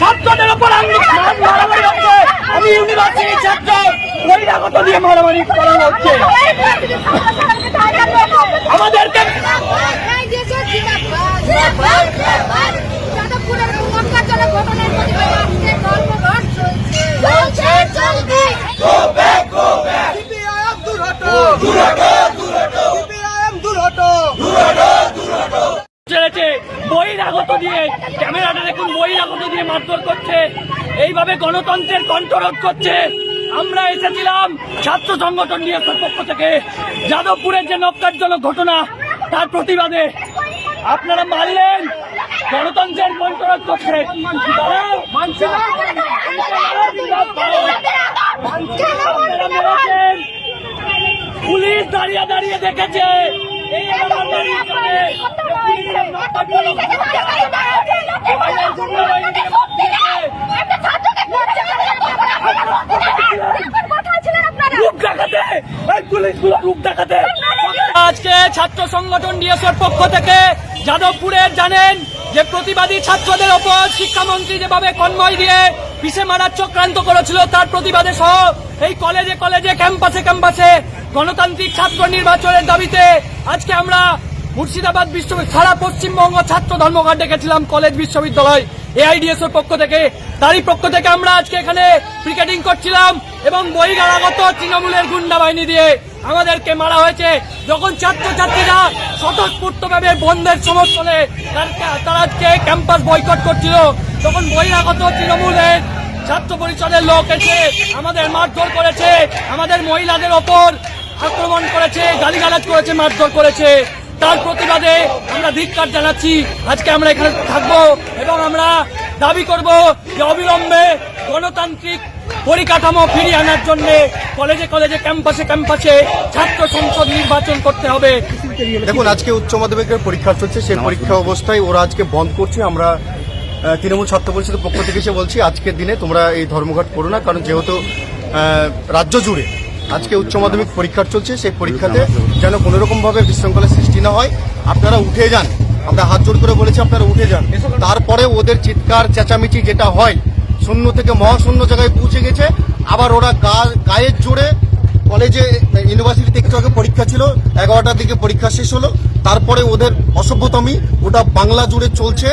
ছাত্রদের হচ্ছে আমি ইউনিভার্সিটির ছাত্র বহিরাগত দিয়ে মারামারি করা হচ্ছে আমাদেরকে বহিরাগত দিয়ে, ক্যামেরাটা দেখুন বহিরাগত দিয়ে মারধর করছে। এইভাবে গণতন্ত্রের কণ্ঠরোধ করছে। আমরা এসেছিলাম ছাত্র সংগঠন নিয়ে পক্ষ থেকে। যাদবপুরের যে নক্কারজনক ঘটনা, তার প্রতিবাদে। আপনারা মারলেন গণতন্ত্রের কণ্ঠরোধ করছে। পুলিশ দাঁড়িয়ে দাঁড়িয়ে দেখেছে। এই এলাকার আজকে ছাত্র সংগঠন ডিএসওর পক্ষ থেকে যাদবপুরের জানেন যে প্রতিবাদী ছাত্রদের ওপর শিক্ষামন্ত্রী যেভাবে কনভয় দিয়ে পিছে মারার চক্রান্ত করেছিল, তার প্রতিবাদে সহ এই কলেজে কলেজে ক্যাম্পাসে ক্যাম্পাসে গণতান্ত্রিক ছাত্র নির্বাচনের দাবিতে আজকে আমরা মুর্শিদাবাদ বিশ্ববিদ্যালয়, সারা পশ্চিমবঙ্গ ছাত্র ধর্মঘট ডেকেছিলাম কলেজ বিশ্ববিদ্যালয় এআইডিএস এর পক্ষ থেকে। তারই পক্ষ থেকে আমরা আজকে এখানে ক্রিকেটিং করছিলাম এবং বহিরাগত তৃণমূলের গুন্ডা বাহিনী দিয়ে আমাদেরকে মারা হয়েছে। যখন ছাত্রছাত্রীরা স্বতঃস্ফূর্তভাবে বন্ধের সমর্থনে তার- আজকে ক্যাম্পাস বয়কট করছিল। তখন বহিরাগত তৃণমূলের ছাত্র পরিষদের লোক এসে আমাদের মারধর করেছে। আমাদের মহিলাদের ওপর আক্রমণ করেছে, গালিগালাজ করেছে, মারধর করেছে। তার প্রতিবাদে আমরা ধিক্কার জানাচ্ছি। আজকে আমরা এখানে থাকব এবং আমরা দাবি করব যে অবিলম্বে গণতান্ত্রিক পরিকাঠামো ফিরিয়ে আনার জন্য কলেজে কলেজে ক্যাম্পাসে ক্যাম্পাসে ছাত্র সংসদ নির্বাচন করতে হবে। দেখুন আজকে উচ্চ মাধ্যমিকের পরীক্ষা চলছে সেই পরীক্ষা অবস্থায় ওরা আজকে বন্ধ করছে। আমরা তৃণমূল ছাত্র পরিষদের পক্ষ থেকে এসে বলছি আজকের দিনে তোমরা এই ধর্মঘট করো না কারণ যেহেতু রাজ্য জুড়ে আজকে উচ্চ মাধ্যমিক পরীক্ষা চলছে সেই পরীক্ষাতে যেন কোনো রকম ভাবে বিশৃঙ্খলা সৃষ্টি না হয়, আপনারা উঠে যান। আমরা হাত জোর করে বলেছি আপনারা উঠে যান। তারপরে ওদের চিৎকার, চেঁচামেচি যেটা হয়, শূন্য থেকে মহাশূন্য জায়গায় পৌঁছে গেছে। আবার ওরা গায়ের জোরে কলেজে ইউনিভার্সিটি থেকে আগে পরীক্ষা ছিল, এগারোটার দিকে পরীক্ষা শেষ হলো। তারপরে ওদের অসভ্যতমি, ওটা বাংলা জুড়ে চলছে।